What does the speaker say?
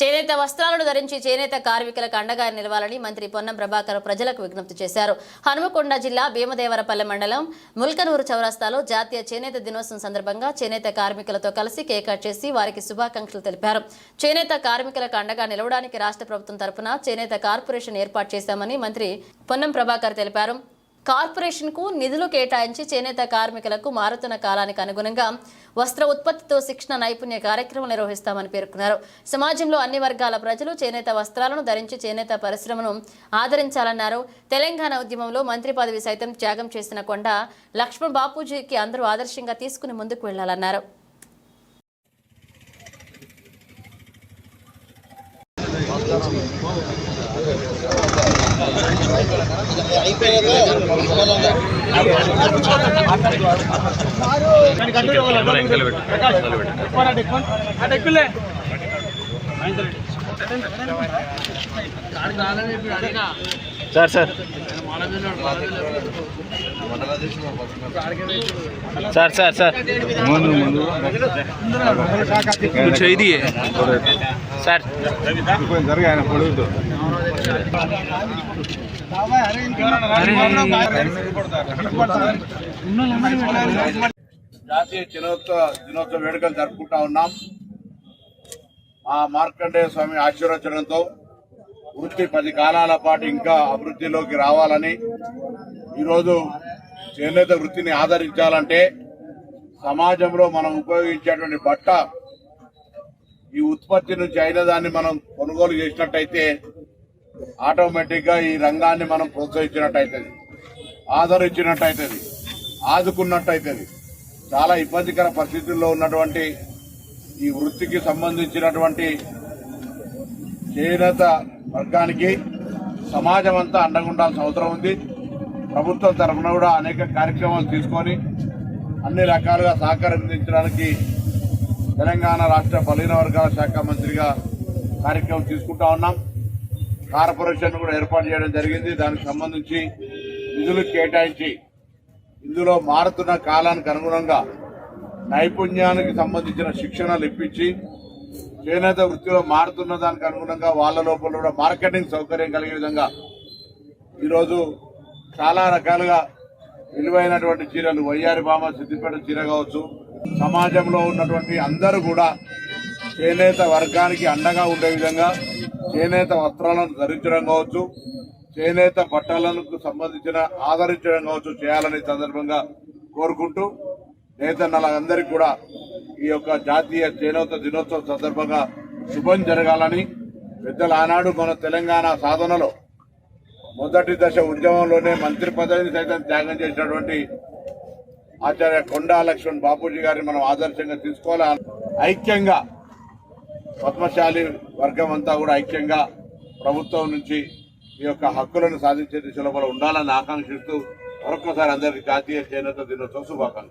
చేనేత వస్త్రాలను ధరించి చేనేత కార్మికులకు అండగా నిలవాలని మంత్రి పొన్నం ప్రభాకర్ ప్రజలకు విజ్ఞప్తి చేశారు. హనుమకొండ జిల్లా భీమదేవరపల్లె మండలం ముల్కనూరు చౌరస్తాలో జాతీయ చేనేత దినోత్సవం సందర్భంగా చేనేత కార్మికులతో కలిసి కేక్ కట్ చేసి వారికి శుభాకాంక్షలు తెలిపారు. చేనేత కార్మికులకు అండగా నిలవడానికి రాష్ట్ర ప్రభుత్వం తరపున చేనేత కార్పొరేషన్ ఏర్పాటు చేశామని మంత్రి పొన్నం ప్రభాకర్ తెలిపారు. కార్పొరేషన్కు నిధులు కేటాయించి చేనేత కార్మికులకు మారుతున్న కాలానికి అనుగుణంగా వస్త్ర ఉత్పత్తితో శిక్షణ నైపుణ్య కార్యక్రమం నిర్వహిస్తామని పేర్కొన్నారు. సమాజంలో అన్ని వర్గాల ప్రజలు చేనేత వస్త్రాలను ధరించి చేనేత పరిశ్రమను ఆదరించాలన్నారు. తెలంగాణ ఉద్యమంలో మంత్రి పదవి సైతం త్యాగం చేసిన కొండ లక్ష్మణ్ బాపూజీకి అందరూ ఆదర్శంగా తీసుకుని ముందుకు వెళ్ళాలన్నారు sir sir. Sir sir sir. ముందు ముందు. ఇది సార్. జాతీయ దినోత్సవ దినోత్సవ వేడుకలు జరుపుకుంటా ఉన్నాం. ఆ మార్కండేయ స్వామి ఆశీర్వచనంతో వృత్తి పది కాలాల పాటు ఇంకా అభివృద్ధిలోకి రావాలని ఈరోజు చేనేత వృత్తిని ఆదరించాలంటే సమాజంలో మనం ఉపయోగించేటువంటి బట్ట ఈ ఉత్పత్తి నుంచి అయిన దాన్ని మనం కొనుగోలు చేసినట్టయితే ఆటోమేటిక్గా ఈ రంగాన్ని మనం ప్రోత్సహించినట్టయితది ఆదరించినట్టయితది ఆదుకున్నట్టయితది చాలా ఇబ్బందికర పరిస్థితుల్లో ఉన్నటువంటి ఈ వృత్తికి సంబంధించినటువంటి చేనేత వర్గానికి సమాజం అంతా అండగుండాల్సిన అవసరం ఉంది. ప్రభుత్వం తరఫున కూడా అనేక కార్యక్రమాలు తీసుకొని అన్ని రకాలుగా సహకరించడానికి తెలంగాణ రాష్ట్ర బలహీన వర్గాల శాఖ మంత్రిగా కార్యక్రమం తీసుకుంటా ఉన్నాం. కార్పొరేషన్ కూడా ఏర్పాటు చేయడం జరిగింది. దానికి సంబంధించి నిధులు కేటాయించి ఇందులో మారుతున్న కాలానికి అనుగుణంగా నైపుణ్యానికి సంబంధించిన శిక్షణలు ఇప్పించి చేనేత వృత్తిలో మారుతున్న దానికి అనుగుణంగా వాళ్ళ లోపల కూడా మార్కెటింగ్ సౌకర్యం కలిగే విధంగా ఈరోజు చాలా రకాలుగా విలువైనటువంటి చీరలు వయ్యారి బామ సిద్దిపేట చీర కావచ్చు సమాజంలో ఉన్నటువంటి అందరూ కూడా చేనేత వర్గానికి అండగా ఉండే విధంగా చేనేత వస్త్రాలను ధరించడం కావచ్చు చేనేత బట్టలకు సంబంధించిన ఆదరించడం కావచ్చు చేయాలని సందర్భంగా కోరుకుంటూ నేతన్నలందరికీ కూడా ఈ యొక్క జాతీయ చేనేత దినోత్సవం సందర్భంగా శుభం జరగాలని పెద్దలు ఆనాడు మన తెలంగాణ సాధనలో మొదటి దశ ఉద్యమంలోనే మంత్రి పదవిని సైతం త్యాగం చేసినటువంటి ఆచార్య కొండా లక్ష్మణ్ బాపూజీ గారిని మనం ఆదర్శంగా తీసుకోవాలి? ఐక్యంగా పద్మశాలి వర్గం అంతా కూడా ఐక్యంగా ప్రభుత్వం నుంచి ఈ యొక్క హక్కులను సాధించే దిశలో మనం ఉండాలని ఆకాంక్షిస్తూ మరొకసారి అందరికీ జాతీయ చేనేత దీనితో శుభాకాంక్షలు.